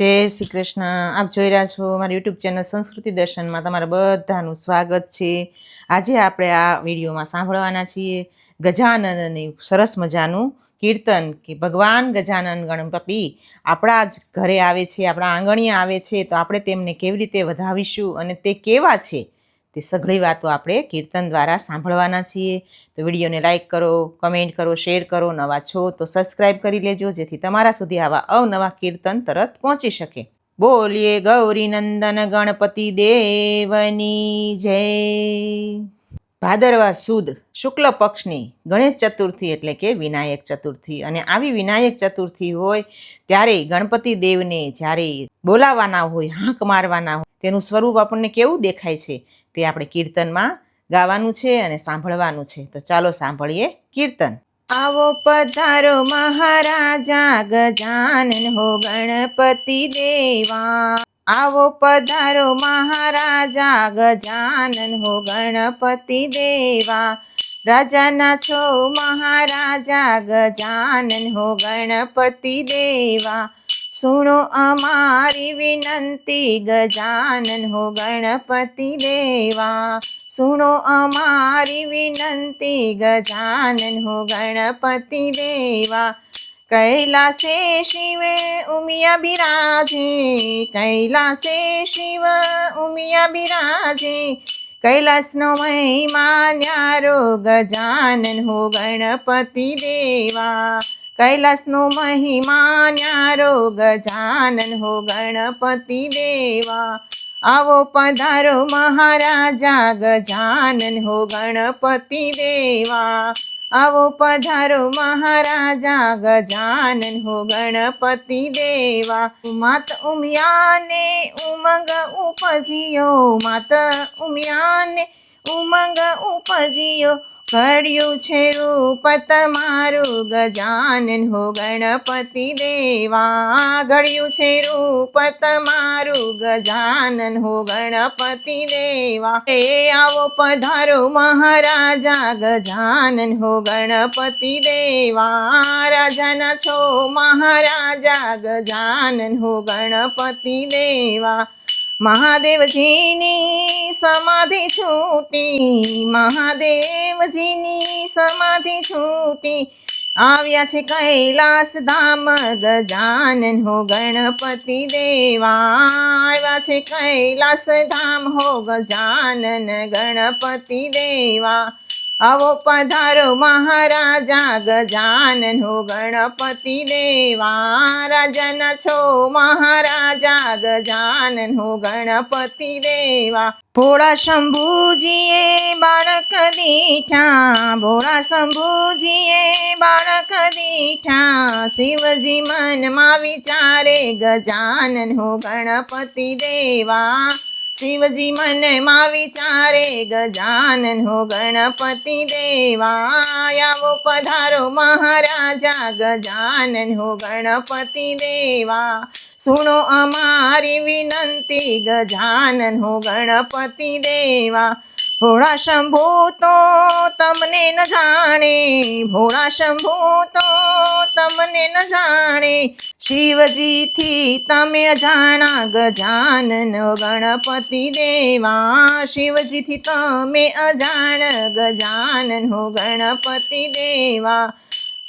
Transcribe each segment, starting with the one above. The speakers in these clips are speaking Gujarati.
જય શ્રી કૃષ્ણ. આપ જોઈ રહ્યા છો મારી યુટ્યુબ ચેનલ સંસ્કૃતિ દર્શનમાં તમારા બધાનું સ્વાગત છે. આજે આપણે આ વિડીયોમાં સાંભળવાના છીએ ગજાનનની સરસ મજાનું કીર્તન કે ભગવાન ગજાનન ગણપતિ આપણા જ ઘરે આવે છે, આપણા આંગણીએ આવે છે, તો આપણે તેમને કેવી રીતે વધાવીશું અને તે કેવા છે તે સઘળી વાતો આપણે કીર્તન દ્વારા સાંભળવાના છીએ. તો વિડીયોને લાઈક કરો કમેન્ટ કરો શેર કરો, નવા છો તો સબસ્ક્રાઈબ કરી લેજો, જેથી તમારા સુધી આવા અવનવા કીર્તન તરત પહોંચી શકે. બોલીએ ગૌરી નંદન ગણપતિ દેવની જય. ભાદરવા સુદ શુક્લ પક્ષની ગણેશ ચતુર્થી એટલે કે વિનાયક ચતુર્થી. અને આવી વિનાયક ચતુર્થી હોય ત્યારે ગણપતિ દેવને જ્યારે બોલાવાના હોય, હાંક મારવાના હોય, તેનું સ્વરૂપ આપણને કેવું દેખાય છે? તે આપણે કીર્તનમાં ગાવાનું છે અને સાંભળવાનું છે. તો ચાલો સાંભળીએ કીર્તન. આવો પધારો મહારાજા, ગજાનન હો ગણપતિ દેવા. આવો પધારો મહારાજા, ગજાનન હો ગણપતિ દેવા. રાજાના છો મહારાજા, ગજાનન હો ગણપતિ દેવા. સુણો અમારી વિનંતી, ગજાનન હો ગણપતિ દેવા. સુણો અમારી વિનંતી, ગજાનન હો ગણપતિ દેવા. કૈલાસે શિવે ઉમિયા બિરાજે, કૈલાસે શિવ ઉમિયા બિરાજે. કૈલાસનો મહિમા ન્યારો ગજાનન હો ગણપતિ દેવા. કૈલાસનો મહિમા ન્યારો ગજાનન હો ગણપતિ દેવા. આવો પધારો મહારાજા, ગજાનન હો ગણપતિ દેવા. આવો પધારો મહારાજા, ગજાનન હો ગણપતિ દેવા. માત ઉમિયાને ઉમંગ ઉપજિયો, માત ઉમિયાને ઉમંગ ઉપજિયો. ઘડ્યું છે રૂપ તમારું ગજાનન હો ગણપતિ દેવા. ઘડ્યું છે રૂપ તમારું ગજાનન હો ગણપતિ દેવા. એ આવો પધારો મહારાજા ગજાનન હો ગણપતિ દેવા. રાજાના છો મહારાજા ગજાનન હો ગણપતિ દેવા. મહાદેવજીની સમાધિ છૂટી, મહાદેવજીની સમાધિ છૂટી. આવ્યા છે કૈલાસ ધામ ગજાનન હો ગણપતિ દેવા. આવ્યા છે કૈલાસ ધામ હો ગજાનન ગણપતિ દેવા. આવો પધારો મહારાજા ગજાનન હો ગણપતિ દેવા. રાજન છો મહારાજા ગજાનન હો ગણપતિ દેવા. ભોળા શંભુજીએ બાળક દીઠા. ભોળા શંભુજીએ બાળક દીઠા. શિવજી મનમાં વિચારે ગજાનન હો ગણપતિ દેવા. શિવજી મનમાં વિચારે, ગજાનન હો ગણપતિ દેવા પધારો મહારાજા, ગજાનન ગણપતિ દેવા. સુણો અમારી વિનંતી, ગજાનન હો ગણપતિ દેવા. ભોળા શંભુ તો તમને ન જાણે, ભોળા શંભુ તો તમને ન જાણે. શિવજીથી તમે અજાણા ગજાનન ગણપતિ દેવા. શિવજીથી તમે અજાણ ગજાનન હો ગણપતિ દેવા.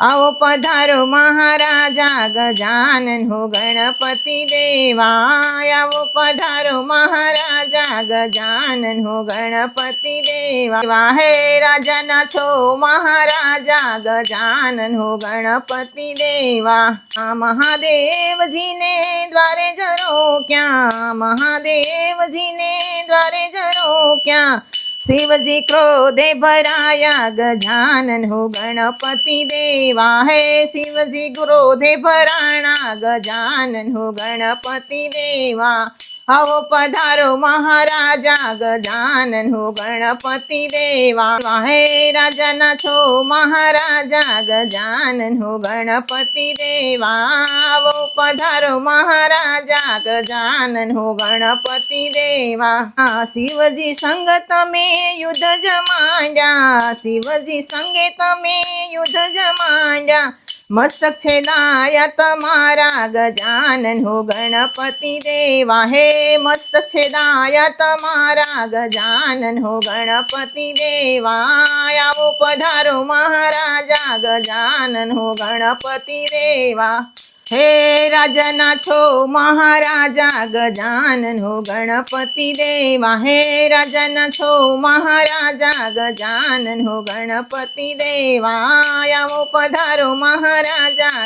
આવો પધારો મહારાજા ગજાનન હો ગણપતિ દેવા આવો પધારો મહારાજા ગજાનન હો ગણપતિ દેવા હે રાજાના છો મહારાજા ગજાનન હો ગણપતિ દેવા. આ મહાદેવજીને દ્વારે જરો ક્યાં? મહાદેવજીને દ્વારે જરો ક્યાં? શિવજી ક્રોધે ભરાયા, ગજાનન હો ગણપતિ દેવા હે. શિવજી ક્રોધે ભરાણા, ગજાનન હો ગણપતિ દેવા આવો પધારો મહારાજા ગજાનન હો ગણપતિ દેવા. હે રાજાના છો મહારાજા ગજાનન હો ગણપતિ દેવા. આવો પધારો મહારાજા ગજાનન હો ગણપતિ દેવા. શિવજી સંગ તમે યુદ્ધ જમાંડ્યા શિવજી સંગે તમે યુદ્ધ જમાડ્યા મસ્તક છેદાય તમારા ગજાનન હો ગણપતિ દેવા. હે મસ્તક છેદાય તમારા ગજાનન હો ગણપતિ દેવા. આવો પધારો મહારાજા ગજાનન હો ગણપતિ દેવા. હે રાજાના છો મહારાજા ગજાનન હો ગણપતિ દેવા. હે રાજાના છો મહારાજા ગજાનન હો ગણપતિ દેવા. આવો પધારો મહારાજા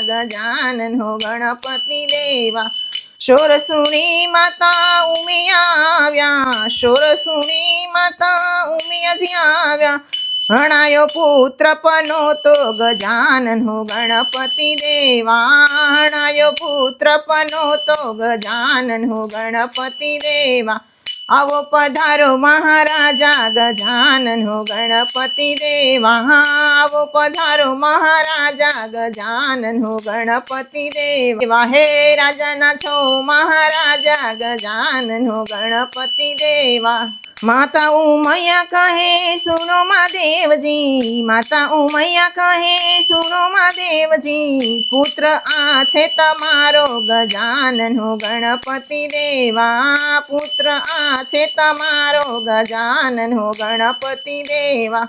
ગજાનન હો ગણપતિ દેવા. શોર સુણી માતા ઉમિયા આવ્યા. શોર સુણી માતા ઉમિયાજી આવ્યા. હણાયો પુત્ર પનો તો ગજાનન ગણપતિ દેવા. હણાયો પુત્ર પનો તો ગજાનન ગણપતિ દેવા. આવો પધારો મહારાજા ગજાનન હો ગણપતિ દેવા. આવો પધારો મહારાજા ગજાનન હો ગણપતિ દેવા. હે રાજાના છો મહારાજા ગજાનન હો ગણપતિ દેવા. માતા ઉમૈયા કહે, સુનો માં દેવજી. માતા ઉમૈયા કહે, સુનો માં દેવજી. પુત્ર આ છે તમારો ગજાનન હો ગણપતિ દેવા. પુત્ર આ છે તમારો ગજાનન હો ગણપતિ દેવા.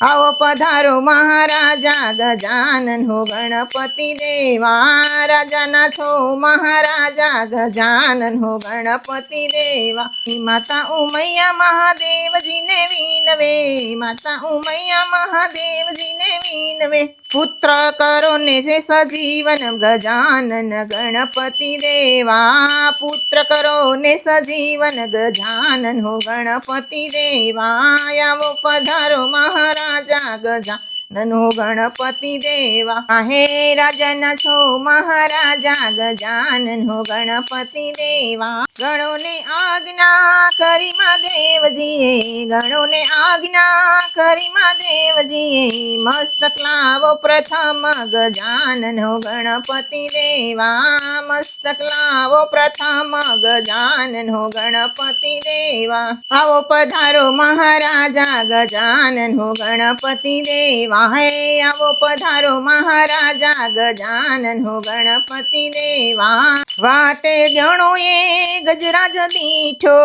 આવો પધારો મહારાજા, ગજાનન હો ગણપતિ દેવા. રાજાના છો મહારાજા, ગજાનન હો ગણપતિ દેવા. માતા ઉમૈયા મહાદેવજીને વિનવે. માતા ઉમૈયા મહાદેવજીને વિનવે. પુત્ર કરો ને જે સજીવન, ગજાનન ગણપતિ દેવા. પુત્ર કરો ને સજીવન, ગજાનન હો ગણપતિ દેવા. આવો પધારો મહારાજા. ગજા નનો ગણપતિ દેવા. હે રાજાના છો મહારાજા ગજાનનો ગણપતિ દેવા. ગણોને આજ્ઞા કરી માં દેવજીએ, ગણોને આજ્ઞા કરી માં દેવજીએ, મસ્તક લાવો પ્રથમ ગજાનનો ગણપતિ દેવા. મસ્તક લાવો પ્રથમ ગજાનનો ગણપતિ દેવા. આવો પધારો મહારાજા ગજાનનો ગણપતિ દેવા. હે, આવો પધારો મહારાજા ગજાનનો ગણપતિ દેવા. વાટે ગણો એ ગજરાજ દીઠો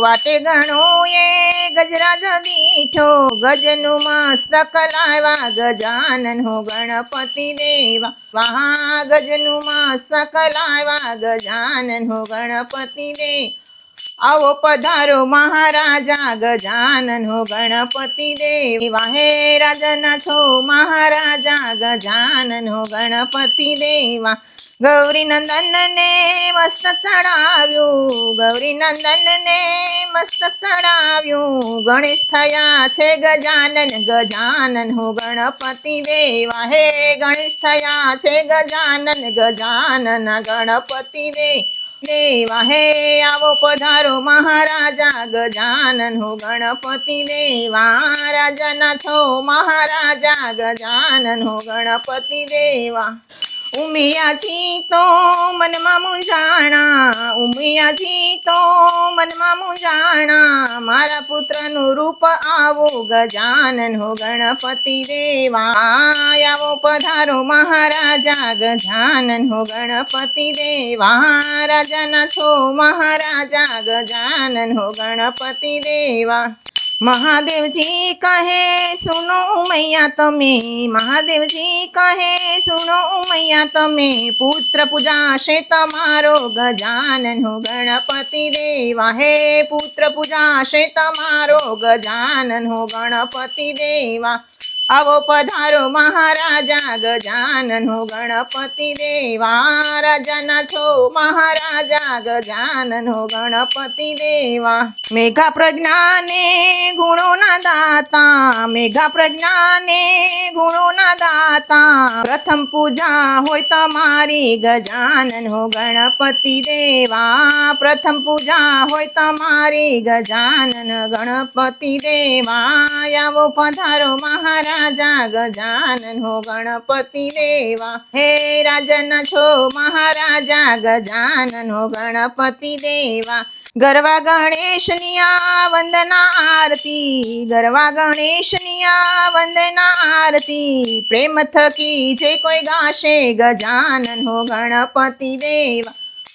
વાટે ગણો એ ગજરાજ દીઠો ગજનું મસ્તક લાવ્યા, ગજાનન હો ગણપતિ દેવા. વાહા, ગજનું મસ્તક લાવ્યા, ગજાનન હો ગણપતિ દે આવો પધારો મહારાજા, ગજાનન હો ગણપતિ દેવ. વાહે રાજના છો મહારાજા, ગજાનન હો ગણપતિ દેવા. ગૌરી નંદનને ને મસ્તક ચડાવ્યું. ગૌરી નંદનને ને મસ્તક ચડાવ્યું. ગણેશ થયા છે ગજાનન. ગજાનન હો ગણપતિ દેવા. હે ગણેશ થયા છે ગજાનન. ગજાનન ગણપતિ દેવ દેવા. હે આવો પધારો મહારાજા. ગજાનન હો ગણપતિ દેવા. રાજાના છો મહારાજા. ગજાનન હો ગણપતિ દેવા. ઉમિયાજી તો મનમાં મૂંઝાણા ઉમિયાજી તો મનમાં મૂંઝાણા મારા પુત્રનું રૂપ આવો, ગજાનન હો ગણપતિ દેવા. આવો પધારો મહારાજા, ગજાનન હો ગણપતિ દેવા. રાજાના છો મહારાજા, ગજાનન હો ગણપતિ દેવા. મહાદેવજી કહે, સુનો ઉમૈયા તમે. મહાદેવજી કહે, સુનો ઉમૈયા તમે. પુત્ર પૂજાશે તમારો ગજાનન હો ગણપતિ દેવા. હે પુત્ર પૂજાશે તમારો ગજાનન હો ગણપતિ દેવા. આવો પધારો મહારાજા ગજાનનો ગણપતિ દેવા. રાજાના છો મહારાજા ગજાન હો ગણપતિ દેવા. મેઘા પ્રજ્ઞાને ગુણોના દાતા. મેઘા પ્રજ્ઞાને ગુણોના દાતા. પ્રથમ પૂજા હોય તમારી ગજાનનો ગણપતિ દેવા. પ્રથમ પૂજા હોય તમારી ગજાનન ગણપતિ દેવા. આવો પધારો મહારાજા ગજાનન હો ગણપતિ દેવા. હે રાજન છો મહારાજા ગજાનન હો ગણપતિ દેવા. ગરવા ગણેશની આ વંદના આરતી, ગરવા ગણેશની આ વંદના આરતી. પ્રેમ થકી જે કોઈ ગાશે ગજાનન હો ગણપતિ દેવા.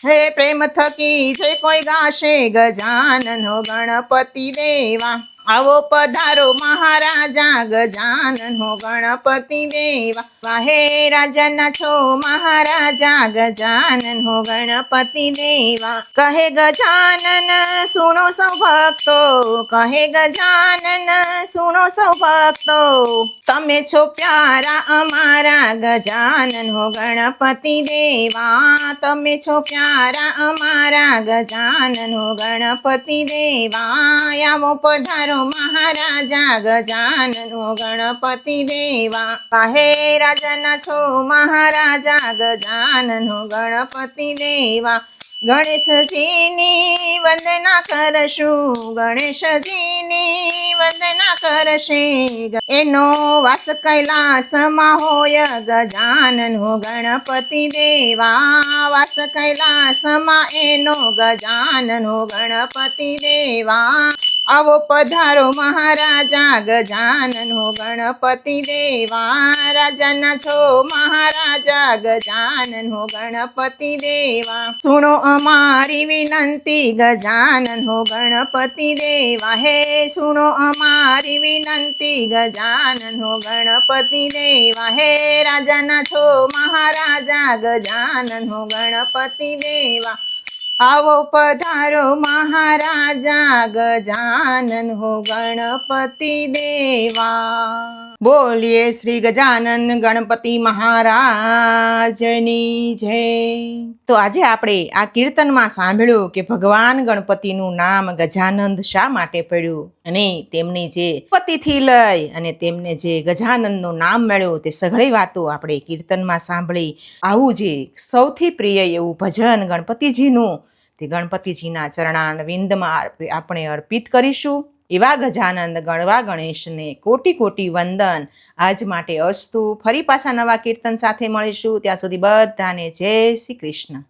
હે પ્રેમ થકી જે કોઈ ગાશે ગજાનન હો ગણપતિ દેવા. આવો પધારો મહારાજા ગજાનન હો ગણપતિ દેવા. વાહે રાજાના છો મહારાજા ગજાનન હો ગણપતિ દેવા. કહે ગજાનન સુનો સૌ ભક્તો. કહે ગજાનન સુનો સૌ ભક્તો. તમે છો પ્યારા, અમારા ગજાનન હો ગણપતિ દેવા. તમે છો પ્યારા, અમારા ગજાનન હો ગણપતિ દેવા. આવો પધારો મહારાજા, ગજાનન હો ગણપતિ દેવા. કાહે રાજાના છો મહારાજા, ગજાનન હો ગણપતિ દેવા. ગણેશજીની વંદના કરશું, ગણેશજીની વંદના કરશે. એનો વાસ કૈલાસમાં હોય ગજાનન ગણપતિ દેવા. વાસ કૈલાસમાં એનો ગજાનન ગણપતિ દેવા. આવો પધારો મહારાજા ગજાનન હો ગણપતિ દેવા. રાજાના છો મહારાજા ગજાનન હો ગણપતિ દેવા. સુણો અમારી વિનંતી, ગજાનન હો ગણપતિ દેવા. હે સુણો, અમારી વિનંતી, ગજાનન હો ગણપતિ દેવા. હે રાજાના છો, મહારાજા, ગજાનન હો ગણપતિ દેવા. આવો પધારો, મહારાજા, ગજાનન હો ગણપતિ દેવા. બોલીએ શ્રી ગજાનન ગણપતિ મહારાજની જય. તો આજે આપણે આ કીર્તનમાં સાંભળ્યું કે ભગવાન ગણપતિનું નામ ગજાનંદ શા માટે પડ્યું? અને તેમની જે પતિથી લઈ અને તેમને જે ગજાનંદનું નામ મળ્યું તે સઘળી વાતો આપણે કીર્તનમાં સાંભળી. આવું જે સૌથી પ્રિય એવું ભજન ગણપતિજીનું તે ગણપતિજીના ચરણાન વિંદમાં આપણે અર્પિત કરીશું. એવા ગજાનંદ ગણવા ગણેશને કોટી કોટી વંદન. આજ માટે અસ્તુ. ફરી પાછા નવા કીર્તન સાથે મળીશું. ત્યાં સુધી બધાને જય શ્રી કૃષ્ણ.